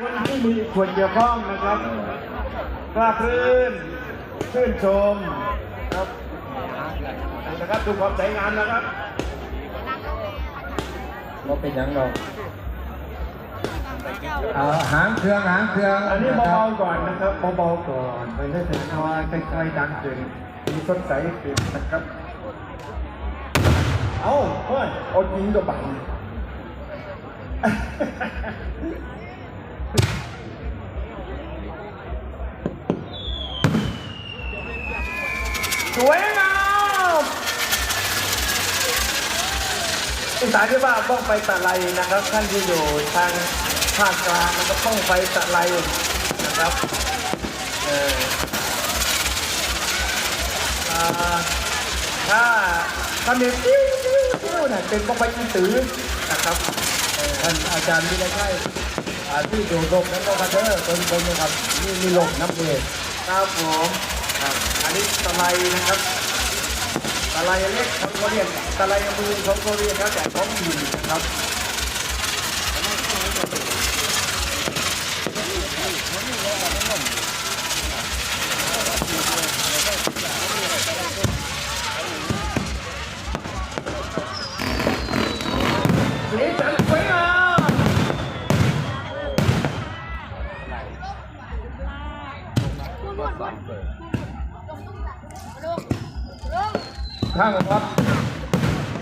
คนที่มีส่วนเกี่ยวข้องนะครับกล้าพรื่นชื่นชมครับนะครับดูความสวยงามนะครับว่าเป็นหยังหรอกเอาหางเครื่องหางเครื่องอันนี้ะครับเบาๆก่อนนะครับเบาๆก่อนไปเรื่อยๆนะว่าใกล้ๆดังขึ้นมีสดใสขึ้นนะครับเอาเฮ้ยเอาจริงกับบัง สวยงามอีสานที่ว่าบ้องไฟตะไลนะครับท่านที่อยู่ทางภาคกลางนะครับบ้องไฟตะไลนะครับเออถ้าถ้ามีติ้วติ้วติ้วเนี่ยเป็นบ้องไฟอีตือนะครับท่านอาจารย์วิไลชัยอ่า ที่อยู่ลมนั้นก็กระเด้อเป็นๆนนะครับนี่มีลมน้ำเองครับผมครับอันนี้ตะไลนะครับตะไลเล็กของโคเรียนตะไลมือของโคเรียนแล้วแต่ของถิ่นนะครับ ท่านครับ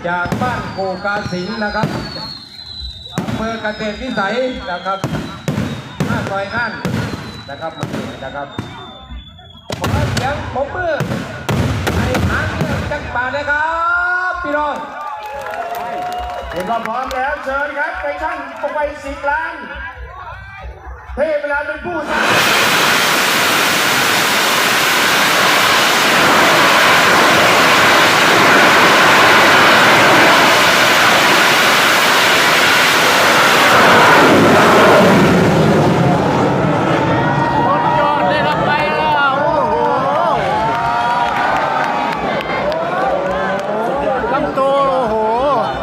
จากบ้านโกกาสิงห์นะครับอำเภอเกษตรวิสัยนะครับหน้าซอยนั่นนะครับมาดูนะครับขอเสียงผมมือให้หางเรื่องจักรบาทนะครับพี่น้องเห็นว่าพร้อมแล้วเชิญครับไปช่างไปสิบล้านเทพเวลาเป็นผู้สร้าง ตั้งตัวโอ้โห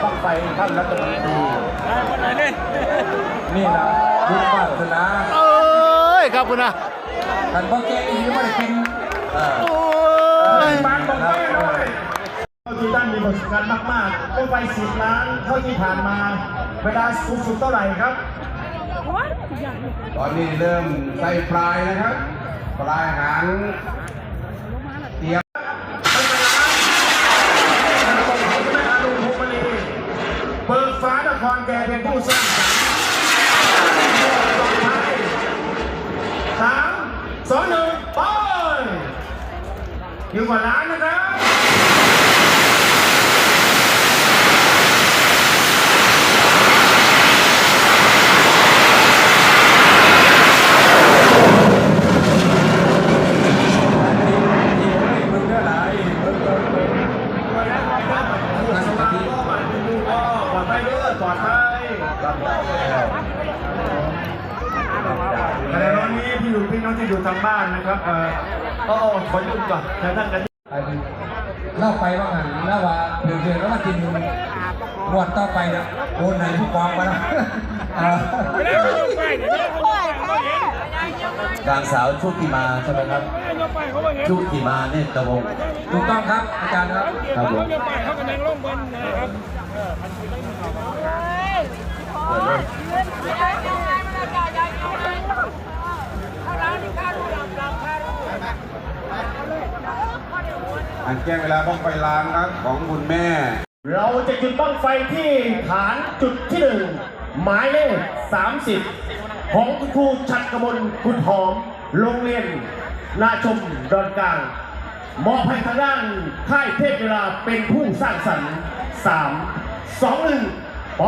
บังไฟท่านรัฐมนตรีนี่นะบุญวาสนา เอ้ยครับคุณนะ ท่านพ่อแก่อีกไม่ได้กินเออ โอ้ย บางบอกไม่เลยเท่าที่ท่านมีประสบการณ์มากๆปไปสิบล้านเท่าที่ผ่านมา เวลาสูงสุดเท่าไหร่ครับ ตอนนี้เริ่มใส่ปลายนะครับ ปลายหางเตรียมเบิกฟ้านครแกเป็นผู้สร้างสรรค์สามสองหนึ่งไปอยู่กว่าล้านนะครับ มึงได้หลายมึงก็เป็น ปลอดภัยเด้อปลอดภัยแต่ตอนนี้พี่อยู่พี่น้อง ที่อยู่ทางบ้านนะครับเอ่อโอ้ขอหยุดก่อนแต่ท่านกันไอ้นี่เล่าไปว่างันแล้วว่าเดือนเดือนแล้วมากินงวดต่อไปนะโอนไหนผู้กองมานะเออนางสาวชุติมาใช่ไหมครับชุติมาเนตรวงศ์ถูกต้องครับอาจารย์ครับครับผมเปิดเลย อัน แจ้งเวลาบ้องไฟลางครับของคุณแม่ เราจะจุดบ้างไฟที่ฐานจุดที่หนึ่งหมายเลข30 ของคุณครูชัดกมลคุณหอม โรงเรียน นาชมดอนกลางมอบให้ทางด้านค่ายเทพเวลาเป็นผู้สร้างสรรค์3 2 1 ไป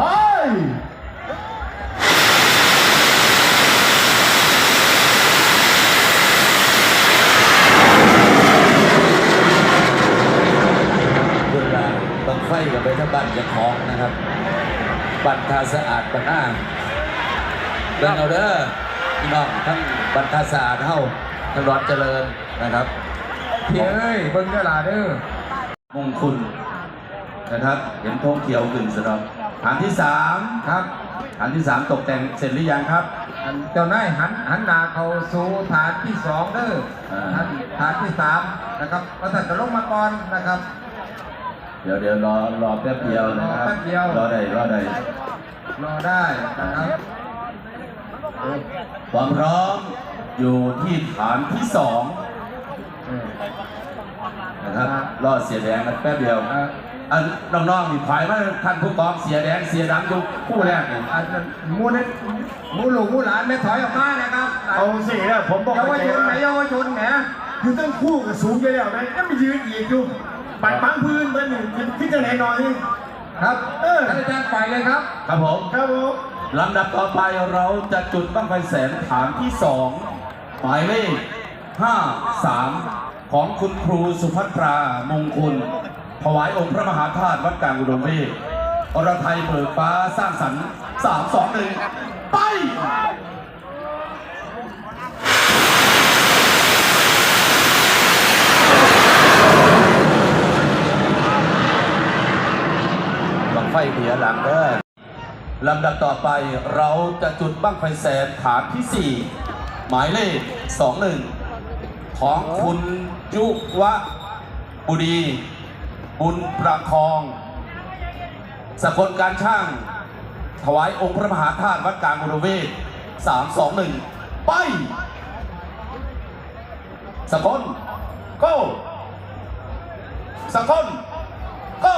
เวลาบังไฟกั บ้านจะคล้องนะครับบ้านทาสะอาดบ้านอ้าเดินเอาเด้อพี่น้องทั้งบ้านทาสะอาดเท่าทั้งร้อนเจริญนะครับเพี่เอ้ยเบิ่งได้หลาเด้อมงคุณนะครับ เห็นธงเขียวขึ้นสำหรับฐานที่สามครับฐานที่สามตกแต่งเสร็จหรือยังครับเจ้านายหันหันหน้าเขาสู่ฐานที่สองเด้ออ่าฐานฐานที่สามนะครับประธานจะลงมาก่อนนะครับ เดี๋ยวเดี๋ยวรอรอแป๊บเดียวนะครับ รอแป๊บเดียว รอได้รอได้รอได้นะครับความพร้อมอยู่ที่ฐานที่สองเออนะครับ รอเสียแดงกันแป๊บเดียวอ่าอันน้องๆมีภายมาท่านผู้กองเสียแดงเสียดำอยู่คู่แรกเนี่ยอันนั้นหมูนี่หมูหลูกหมูหลานไม่ถอยออกมานะครับเอาสินะผมบอกเยาวชนไหนเยาวชนแหมอยู่ตั้งคู่กับสูงเยอะแล้วนะยังไม่ยืนอีกอยู่ ปัดปังพื้นมันหนึ่งคิดจะไหนนอนนี่ครับเออท่านอาจารย์ไปเลยครับ ครับผมครับผมลำดับต่อไปเราจะจุดบั้งไฟแสนฐานที่สองหมายเลข53ของคุณครูสุภัทรามงคลถวายองค์พระมหาธาตุวัดกลางอุดมเวทอรไทยเบิกฟ้าสร้างสรรค์3 2 1ไปบังไฟ เบียหลังเด้อลำดับต่อไปเราจะจุดบั้งไฟแสนฐานที่ 4 หมายเลข 21 ของคุณยุวะบุรี บุญประคอง สกลการช่าง ถวายองค์พระมหาธาตุวัดกลางอุดมเวท3 2 1 ไป สกล go สกล go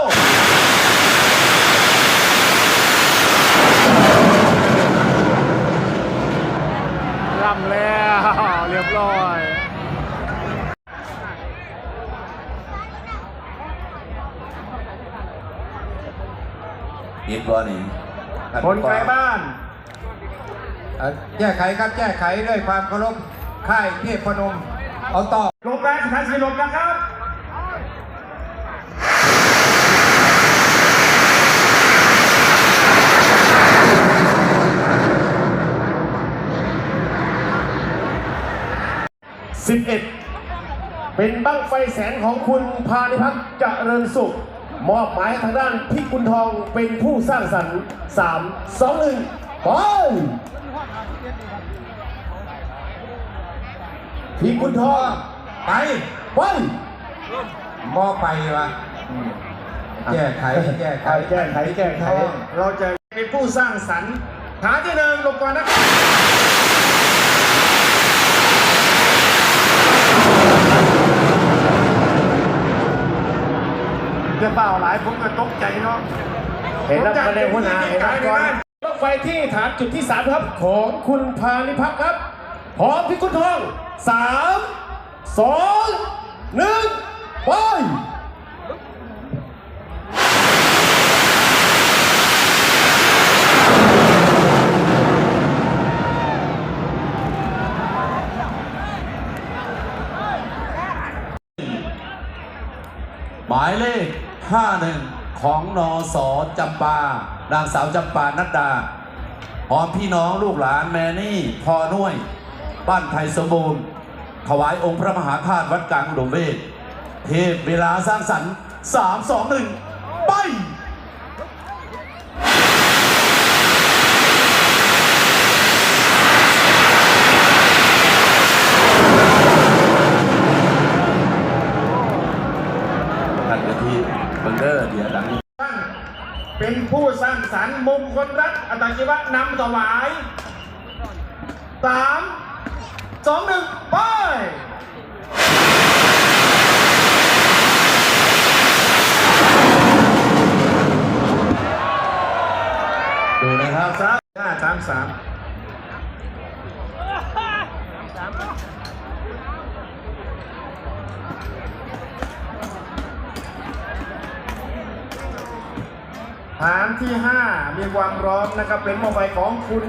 ล่ำแล้วเรียบร้อย อีกตัวหนึ่งคนไกลบ้านเอ่อแก้ไขครับแก้ไขด้วยความเคารพค่ายเทพพนม เอาต่อลบแล้วสถานสีลบนะครับสิบเอ็ดเป็นบั้งไฟแสนของคุณพานิพัฒน์เจริญสุข มอบหมายทางด้านพิกุลทองเป็นผู้สร้างสรรค์สามสองหนึ่งไปพิกุลทองไปไปมอไปวะแก้ไขแก้ไขแก้ไขแก้ไขเราจะเป็นผู้สร้างสรรค์ฐานที่หนึ่งลงก่อนนะครับ จะเปล่าหลายผมก็ตกใจเนาะเห็นแล้วคะแนนหัวหน้าเห็นแล้วก่อนรถไฟที่ฐานจุดที่สามครับ ของคุณพานิพักษ์ครับพร้อมพิกุลทองสามสองหนึ่งไปหมายเลข 51 ของนอสอจำปา นางสาวจำปานัดดาพร้อมพี่น้องลูกหลานแมนี่พอนุ่ยบ้านไทยสมบูรณ์ ถวายองค์พระมหาธาตุวัดกลางอุดงเวทเทพเวลาสร้างสรรค์ 3 2 1 ไป ท่านกะทิเบังเดอร์เดี๋ยวหลัง ท่านเป็นผู้ สร้างสรรค์มงคลรักอัตชีวะนำถวายสามสองหนึ่งไปดูนะครับสามห้าสามสาม ที่ห้ามีความพร้อมนะครับ เป็นมอไฟของคุณ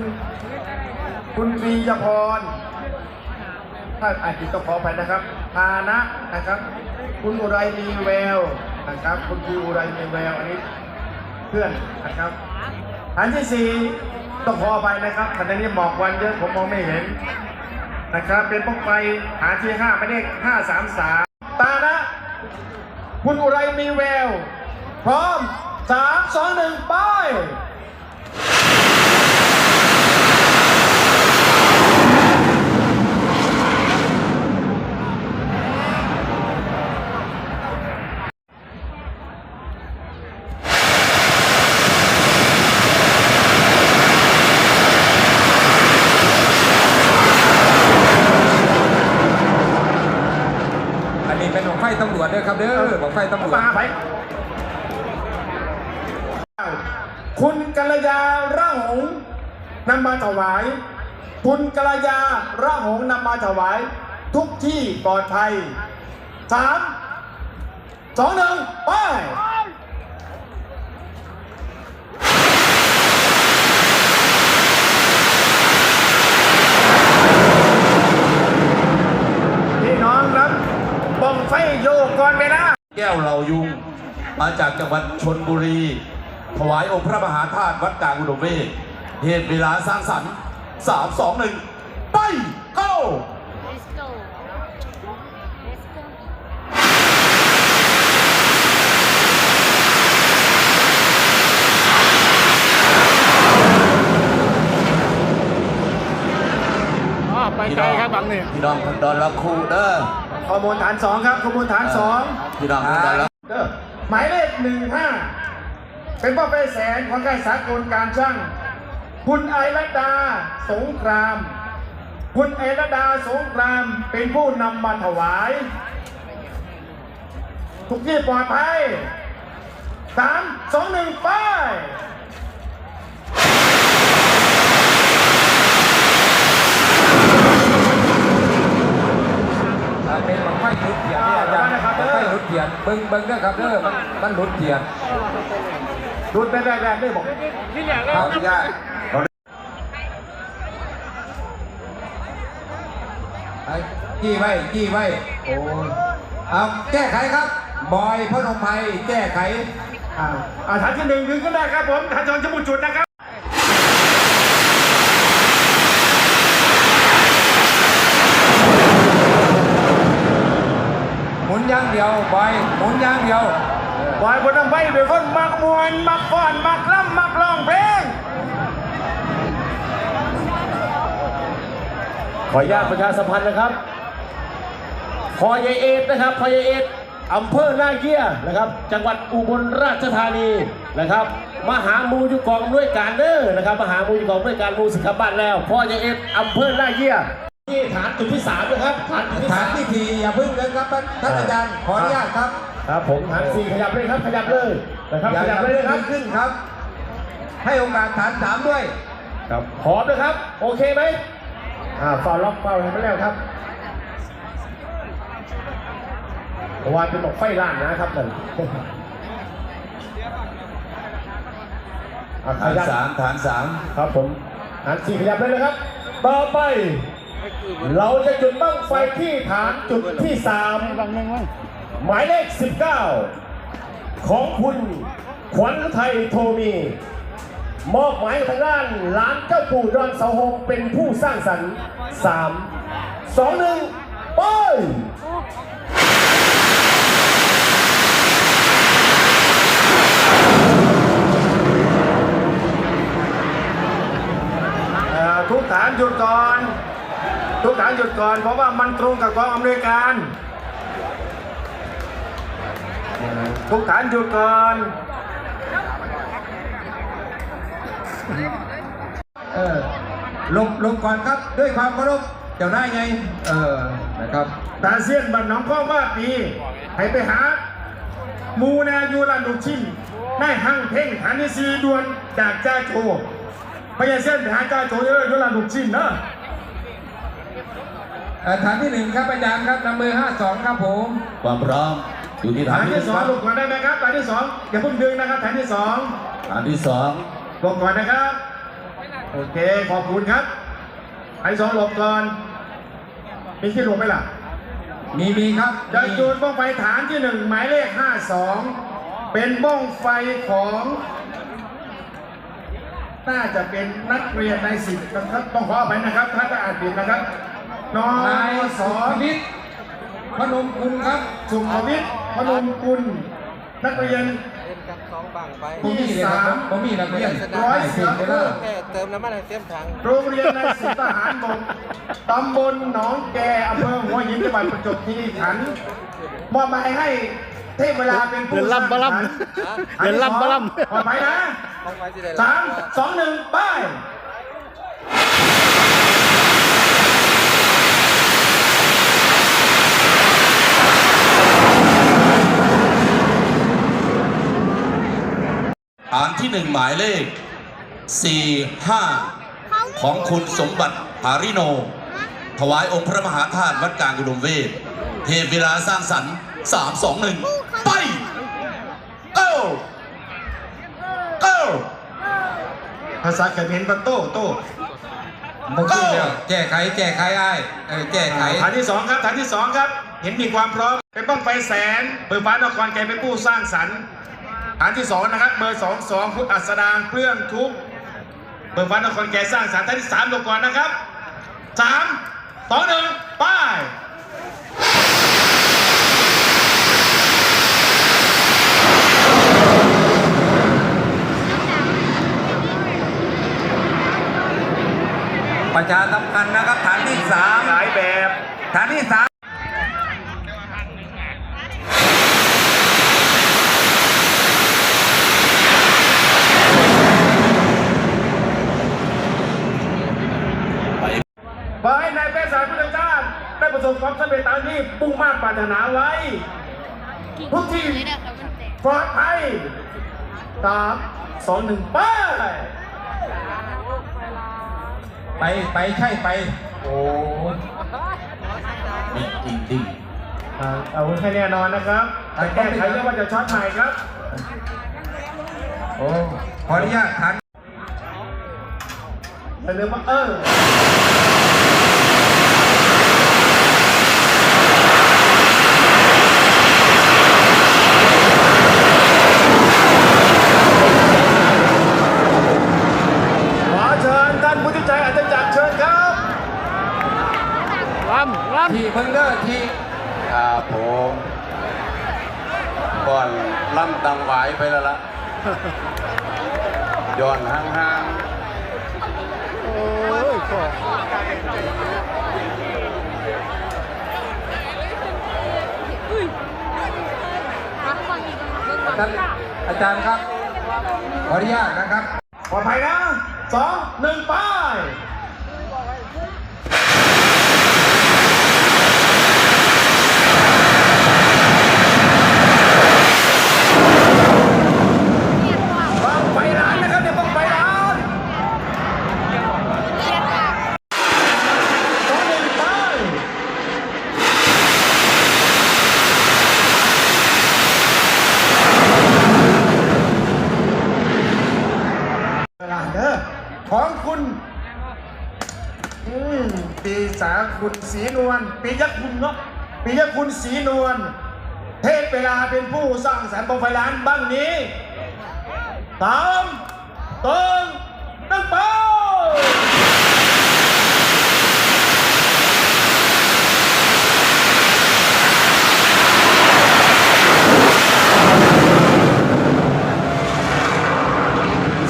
คุณปรียพร ถ้าอาจจะต้องขออภัยนะครับพานะนะครับ คุณอุไรมีแววนะครับ คุณครูอุไรมีแววอันนี้เพื่อนนะครับฐานที่สี่ต้องขออภัยนะครับขณะนี้หมอกวันเยอะผมมองไม่เห็นนะครับ เป็นพวกไฟฐานที่ห้าไม่ได้ห้าสามสามตานะ คุณอุไรมีแวว พร้อม สามสองหนึ่งไปอันนี้เป็นของไฟตำรวจด้วยครับเด้อของไฟตำรวจ นำมาถวาย คุณกัลยาร่าหงนำมาถวาย ทุกที่ปลอดภัยสามสองหนึ่งไปพี่น้องครับบ้องไฟโยกก่อนเวลาแก้วเหล่ายุง มาจากจังหวัดชนบุรี ถวายองค์พระมหาธาตุวัดกลางอุดมเวท เหตุเวลาสร้างสรรค์สามสองหนึ่งไปเข้า Let's go. Let's go. อ๋อไปไกลครับบังนี่พี่น้องพันดอนละคูเด้อข้อมูลฐานสองครับข้อมูลฐานสองพี่น้องพันดอนละเด้อหมายเลขหนึ่งห้าเป็นป้าเป้แสนของการสากลการช่าง คุณไอรดาสงคราม คุณไอรดาสงครามเป็นผู้นำมาถวาย ทุกที่ปลอดภัยสามสองหนึ่งไปอ่าเป็นบังไฟหลุดเทียนเนี่ยอาจารย์บังไฟหลุดเทียนเบิ้งเบิ้งเด้อครับเด้อมันมันหลุดเทียน ดูดเป็นแรกๆได้บอกครับยากไอ้จี้ไว้จี้ไว้โอ้ยเอาแก้ไขครับ บอยพนมไพรแก้ไขอ่าอ่าฐานที่หนึ่งดึงขึ้นได้ครับผมฐานจอนชมุดจุดนะครับหมุนอย่างเดียวบอยหมุนอย่างเดียว บอยคนทำไฟเป็นคนมักมวนมักฟ้อนมักล่ำมักร้องเพลง ขออนุญาตประชาสัมพันธ์นะครับพอยายเอ็ดนะครับพอยายเอ็ดอำเภอหน้าเกี้ยนะครับ จังหวัดอุบลราชธานีนะครับ มหามูอยู่กองอำนวยการเด้อนะครับ มหามูอยู่กองอำนวยการมูสิกบ้านแล้วพอยายเอ็ดอำเภอหน้าเกี้ยนี่ฐานจุดที่สามนะครับ ฐานจุดที่ฐาสานมที่ทีอย่าพึ่งเลยครับท่านอาจารย์ขออนุญาตครับ ครับผมฐานสี่ขยับเลยครับขยับเลยนะครับอย่าขอยัย่าบเลยนะครับขึ้นครับ ให้โอกาสฐานสามด้วยครับพร้อมนะครับ โอเคไหมอ่าฟาวล็อกฟาวไปแล้วครับเพราะว่าเป็นบอกไฟล่างนะครับนั่นอะขฐานยับสามฐานสามครับผมฐานสี่ขยับเลยนะครับ ต่อไป เราจะจุดบ้างไฟที่ฐานจุดที่สามบัง หมายเลข 19 ของคุณขวัญไทยโทมี มอบหมายทางด้านร้านเจ้าปู่ดอนเสาหงเป็นผู้สร้างสรรค์สามสองหนึ่งไปทุกฐานหยุดก่อน ทุกฐานหยุดก่อน เพราะว่ามันตรงกับกองอำนวยการ ทุกฐานหยุดก่อน เออ ลงลงก่อนครับด้วยความเคารพเจ้านายไง เออ นะครับ ตาเซียนบันน้องข้อว่าปีให้ไปหา มูนายูรันดุชินได้หั่งเพ่งฐานที่สีดวนจากจ้าโจพยาเซียนไปหาจ้าโจเยอะยูรันดุชินเนอะเอ่อฐานที่หนึ่งครับอาจารย์ครับนำมือห้าสองครับผม ความพร้อม อยู่ที่ฐาฐานนที่ที่สองลงก่อนได้ไหมครับฐานที่สองอย่าเพิ่งดึงนะครับฐานที่สองฐานที่สองลงก่อนนะครับโอเคขอบคุณครับฐานที่สองหลบก่อนมีที่หลบไหมล่ะมีมีครับจะมีจูนบ้องไฟฐานที่หนึ่งหมายเลขห้าสองเป็นบ้องไฟของ น่าจะเป็นนักเรียนในสิบนะครับต้องขออภัยนะครับ ถ้าจะอ่านผิดนะครับนอนายสสุอภวิทย์พนมคุณครับ สุขวิทย์ พนมกุลนักเรียนผมมีเลยครับผมมีนักเรียนร้อยเสือได้เพิ่มแค่เติมน้ำมันให้เต็มถังโรงเรียนในสิบทหารบกตำบลหนองแกอำเภอหัวหินจังหวัดประจวบคีรีขันธ์มอบหมายให้เทพเวลาเป็นผู้เดินสร้างลำบะสรลำรค์เดินลำบะลปลอดภัยนะต้องไว้ที่ใดสามสองหนึ่งไป ที่หนึ่งหมายเลขสี่ห้าของคุณสมบัติหาริโน ถวายองค์พระมหาธาตุวัดกลางอุดมเวทเทพเวลาสร้างสรรค์สามสองหนึ่งไป go go ภาษาเขมรก็โต้โต้ผมขึ้นเดียวแก้ไขแก้ไขไอ้เออแก้ไขฐานที่สองครับฐานที่สองครับ เห็นมีความพร้อมเป็นบ้องไฟแสนเบอร์ฟ้านครแกเป็นผู้สร้างสรรค์ ฐานที่สองนะครับเบอร์สองสองพุทธอัสดางเครื่องทุกเบอร์ฟ้านครแกสร้างสรรค์ฐานที่สามลงก่อนนะครับสามสองหนึ่งไปประชาสัมพันธ์นะครับฐานที่สามหลายแบบฐานที่สาม ขอให้นายแพทย์สารพุทธเจ้าได้ประสบความสำเร็จตามที่มุ่งมั่นปราร ถนาไว้ทุกทีมปลอดภัยสามสองหนึ่งไปไปไปใช่ไป โอ้จริงจริงเอาไว้ให้แน่นอนนะครับแต่แก้ไขเรื่องว่าจะช็อตใหม่ครับ โอ้ขออนุญาตฐานแต่เรื่องว่าเออ ขอเชิญท่านผู้ที่ใจอาจจะจักรเชิญครับ ล่ำล่ำ ทีเพิ่งเด้อที ครับผมก่อนล่ำตังไหวายไปแล้วล่ะย้อนห่าง โอ้ยขอ ท่านอาจารย์ครับ ขออนุญาตนะครับปลอดภัยนะสองหนึ่งไป บ้างไฟร้านนะครับเดี๋ยวบ้างไฟร้านสองหนึ่งไปเวลาเด้อของคุณอืมปีสา คุณศรีนวลปียักษ์คุณเนาะปียักษ์คุณศรีนวลเทพเวลาเป็นผู้สร้างสรรค์บ้างไฟร้านบ้างนี้สามตองตั้งเป้า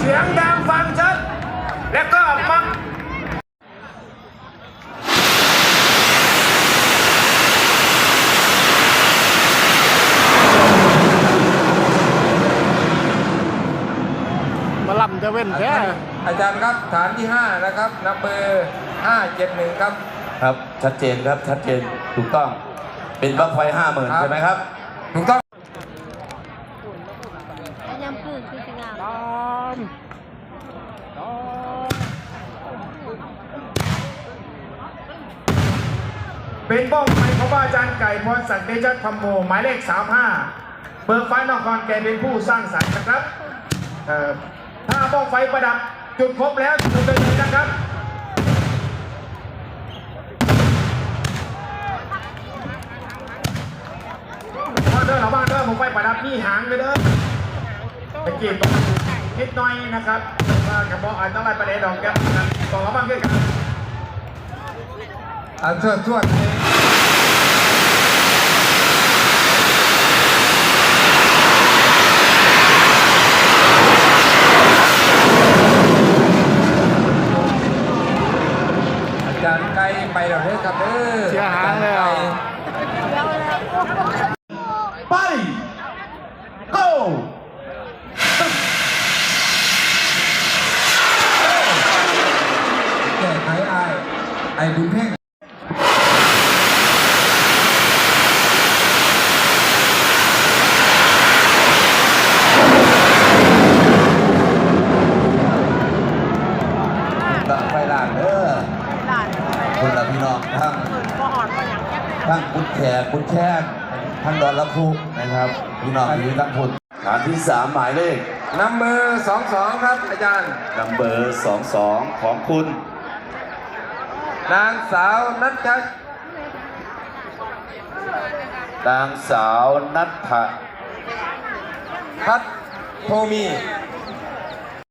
สียงดังฟังชัด แล้วก็มัก มาล่ำจะเว้ นแค่อาจารย์ครับฐานที่ 5 นะครับนับเบอร์571 ครับ ครับ ชัดเจนครับชัดเจนถูกต้อง เป็นบั้งไฟห้าหมื่นครับใช่ไหมครับ ถูกต้องยังปืนคือจะงามตามตามเป็นบ้องไฟของอาจารย์ไก่พรศักดิ์เดชธรรมโมหมายเลข 35 เบิกฟ้านครแกเป็นผู้สร้างสรรค์นะครับเอ่อ ถ้าบ้องไฟประดับจุดครบแล้วจุดเลยนนะครับพอเดินหลังบ้านเดินผมไฟประดับนี่หางเลยเด้อตะกี้ตรงนิดหน่อยนะครับว่ากระบอกอันตรายประเดี๋ยวดอกแก้วกันต่อมาบ้างด้วยกันอันสวดสวดอาจารย์ ไกลไปแล้วเด้อครับเด้อเสียหางแล้ว ไป go แก้ไขไอ้ไอ้บุญเพ่ง ล้านเด้อ หลาน คุณละพี่น้องทั้ง ก็หอดก็ยังแค่ ทั้งกุด แขกกุดแช่นทั้งดอนละคุนะครับพี่น้องอยู่ทั้งพุ่นฐานที่สามหมายเลขนำมือสองสองครับอาจารย์นัมเบอร์สองสองของคุณ นางสาวนัทชัยนางสาวนัทธะพัฒโทมี